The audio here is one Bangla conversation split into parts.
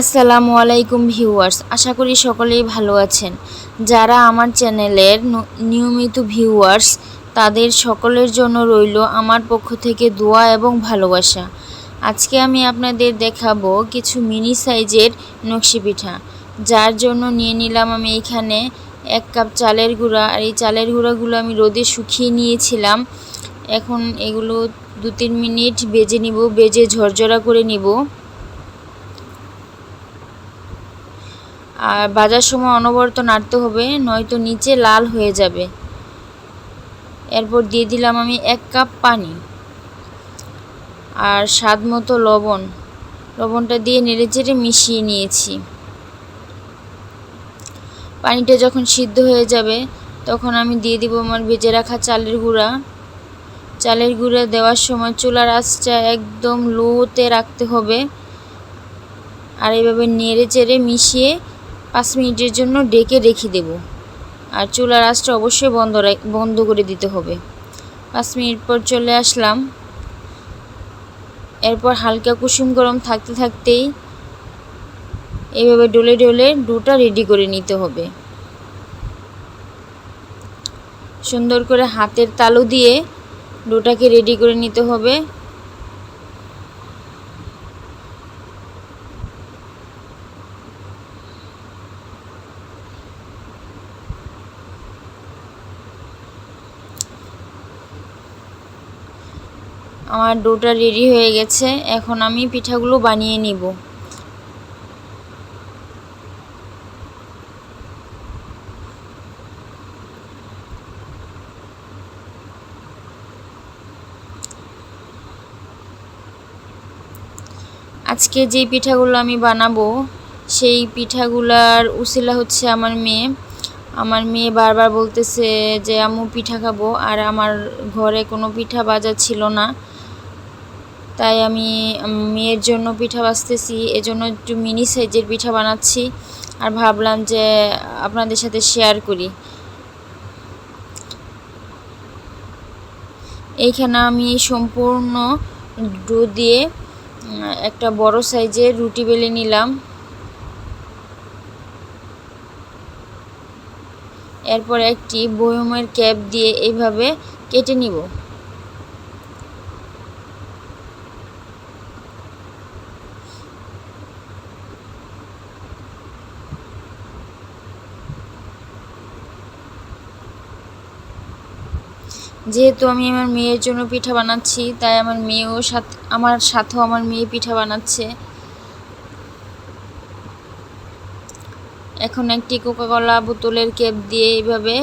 আসসালামু আলাইকুম ভিউয়ার্স, আশা করি সকলেই ভালো আছেন। যারা আমার চ্যানেলের নিয়মিত ভিউয়ার্স, তাদের সকলের জন্য রইল আমার পক্ষ থেকে দোয়া এবং ভালোবাসা। আজকে আমি আপনাদের দেখাবো কিছু মিনি সাইজের নকশি পিঠা। যার জন্য নিয়ে নিলাম আমি এখানে এক কাপ চালের গুঁড়া, আর এই চালের গুঁড়াগুলো আমি রোদে শুকিয়ে নিয়েছিলাম। এখন এগুলো দু তিন মিনিট বেজে নিব, বেজে ঝরঝরা করে নিব। আর বাজার সময় অনবরত নাড়তে হবে, নয়তো নিচে লাল হয়ে যাবে। এরপর দিয়ে দিলাম আমি এক কাপ পানি আর স্বাদ মতো লবণ। লবণটা দিয়ে নেড়ে চেড়ে মিশিয়ে নিয়েছি। পানিটা যখন সিদ্ধ হয়ে যাবে, তখন আমি দিয়ে দিব আমার ভেজে রাখা চালের গুঁড়া। চালের গুঁড়া দেওয়ার সময় চুলার আঁচটা একদম লোতে রাখতে হবে। আর এইভাবে নেড়ে চেড়ে মিশিয়ে পাঁচ মিনিটের জন্য ডেকে রেখে দেব। আর চুলার আঁচটা অবশ্যই বন্ধ বন্ধ করে দিতে হবে। পাঁচ মিনিট পর চলে আসলাম। এরপর হালকা কুসুম গরম থাকতে থাকতেই এইভাবে ডলে ডলে ডুটা রেডি করে নিতে হবে। সুন্দর করে হাতের তালু দিয়ে ডোটাকে রেডি করে নিতে হবে। আমার ডোটা রেডি হয়ে গেছে, এখন আমি পিঠাগুলো বানিয়ে নিব। আজকে যে পিঠাগুলো আমি বানাবো, সেই পিঠাগুলার উসিলা হচ্ছে আমার মেয়ে। আমার মেয়ে বারবার বলতেছে যে, আম্মু, পিঠা খাব। আর আমার ঘরে কোনো পিঠা বাজা ছিল না। তাই আমি মেয়ের জন্য পিঠা বাজতেছি এজন্য একটু মিনি সাইজের পিঠা বানাচ্ছি। আর ভাবলাম যে, আপনাদের সাথে শেয়ার করি। এইখানে আমি সম্পূর্ণ ডো দিয়ে একটা বড় সাইজের রুটি বেলে নিলাম। এরপর একটি বয়মের ক্যাপ দিয়ে এইভাবে কেটে নিব। যেহেতু আমি আমার মেয়ের জন্য পিঠা বানাচ্ছি, তাই আমার মেয়েও সাথে, আমার সাথেও আমার মেয়ে পিঠা বানাচ্ছে। এখন একটি কোকাকোলা বোতলের কেপ দিয়ে এইভাবে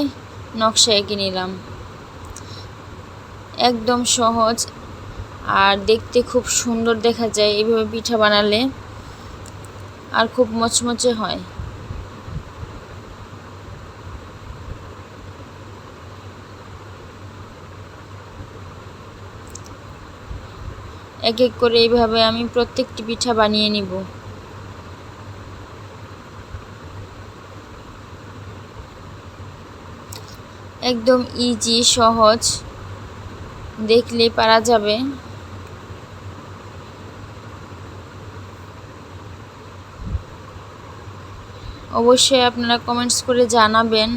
নকশা এঁকে নিলাম। একদম সহজ আর দেখতে খুব সুন্দর দেখা যায় এইভাবে পিঠা বানালে। আর খুব মচমচে হয়। এক এক করে এইভাবে আমি প্রত্যেকটি পিঠা বানিয়ে নিব। একদম ইজি সহজ দেখলে পারা যাবে। অবশ্যই আপনারা কমেন্টস করে জানাবেন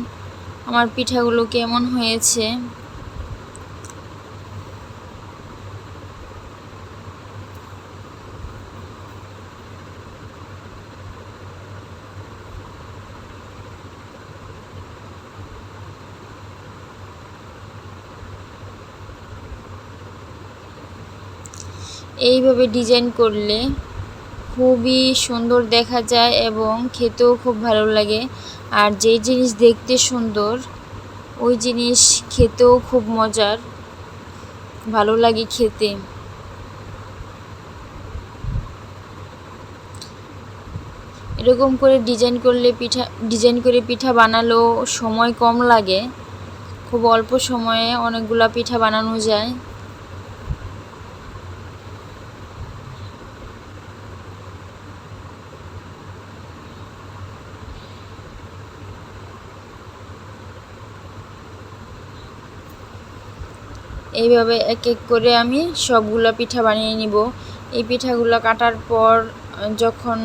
আমার পিঠাগুলো কেমন হয়েছে। এইভাবে ডিজাইন করলে খুবই সুন্দর দেখা যায় এবং খেতেও খুব ভালো লাগে। আর যেই জিনিস দেখতে সুন্দর, ওই জিনিস খেতেও খুব মজার। ভালো লাগে খেতে। এরকম করে ডিজাইন করলে পিঠা, ডিজাইন করে পিঠা বানালেও সময় কম লাগে। খুব অল্প সময়ে অনেকগুলা পিঠা বানানো যায়। এইভাবে এক এক করে আমি সবগুলো পিঠা বানিয়ে নিব। এই পিঠাগুলো কাটার পর যখন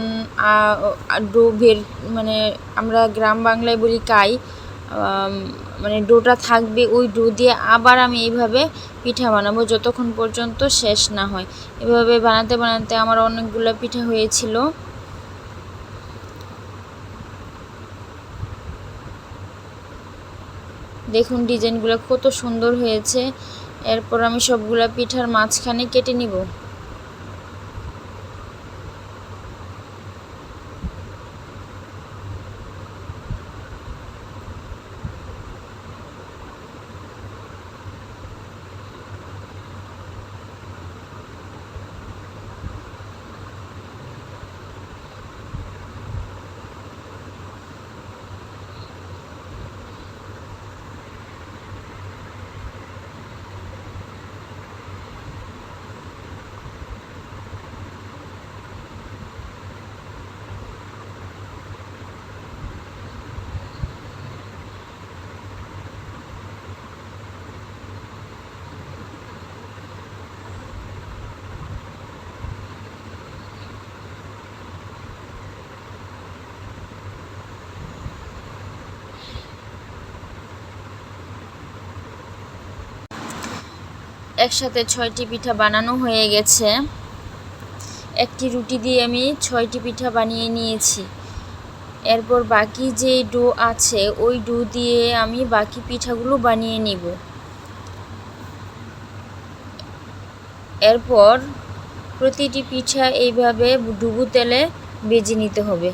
ডো বের মানে আমরা গ্রাম বাংলায় বলি কাই মানে ডোটা থাকবে ওই ডো দিয়ে আবার আমি এইভাবে পিঠা বানাবো যতক্ষণ পর্যন্ত শেষ না হয়। এভাবে বানাতে বানাতে আমার অনেকগুলো পিঠা হয়েছিল। দেখুন ডিজাইনগুলো কত সুন্দর হয়েছে। এরপর আমি সবগুলা পিঠার মাঝখানে কেটে নিব। একসাথে ছয়টি পিঠা বানানো হয়ে গেছে। একটি রুটি দিয়ে আমি ছয়টি পিঠা বানিয়ে নিয়েছি। এরপর বাকি যে ডো আছে, ওই ডো দিয়ে আমি বাকি পিঠাগুলো বানিয়ে নিব। এরপর প্রতিটি পিঠা এইভাবে ডুবু তেলে বেজে নিতে হবে।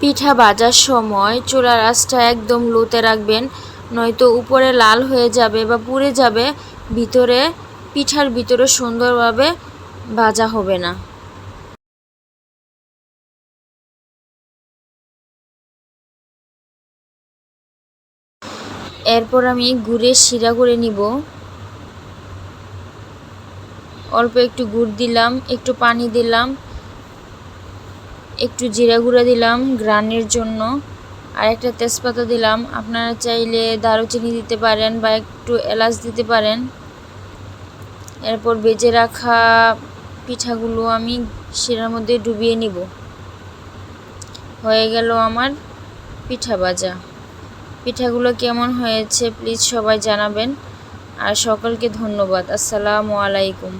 পিঠা ভাজার সময় চুলার আঁচটা একদম লোতে রাখবেন। নয়তো উপরে লাল হয়ে যাবে বা পুড়ে যাবে, ভিতরে, পিঠার ভিতরে সুন্দরভাবে ভাজা হবে না। এরপর আমি গুড়ের শিরা করে নিব। অল্প একটু গুড় দিলাম, একটু পানি দিলাম, একটু জিরা গুঁড়া দিলাম গ্রানের জন্য। আর একটা তেজপাতা দিলাম। আপনারা চাইলে দারুচিনি দিতে পারেন বা একটু এলাচ দিতে পারেন। এরপর বেজে রাখা পিঠাগুলো আমি শিরার মধ্যে ডুবিয়ে নিব। হয়ে গেল আমার পিঠা ভাজা। পিঠাগুলো কেমন হয়েছে প্লিজ সবাই জানাবেন। আর সকলকে ধন্যবাদ। আসসালামু আলাইকুম।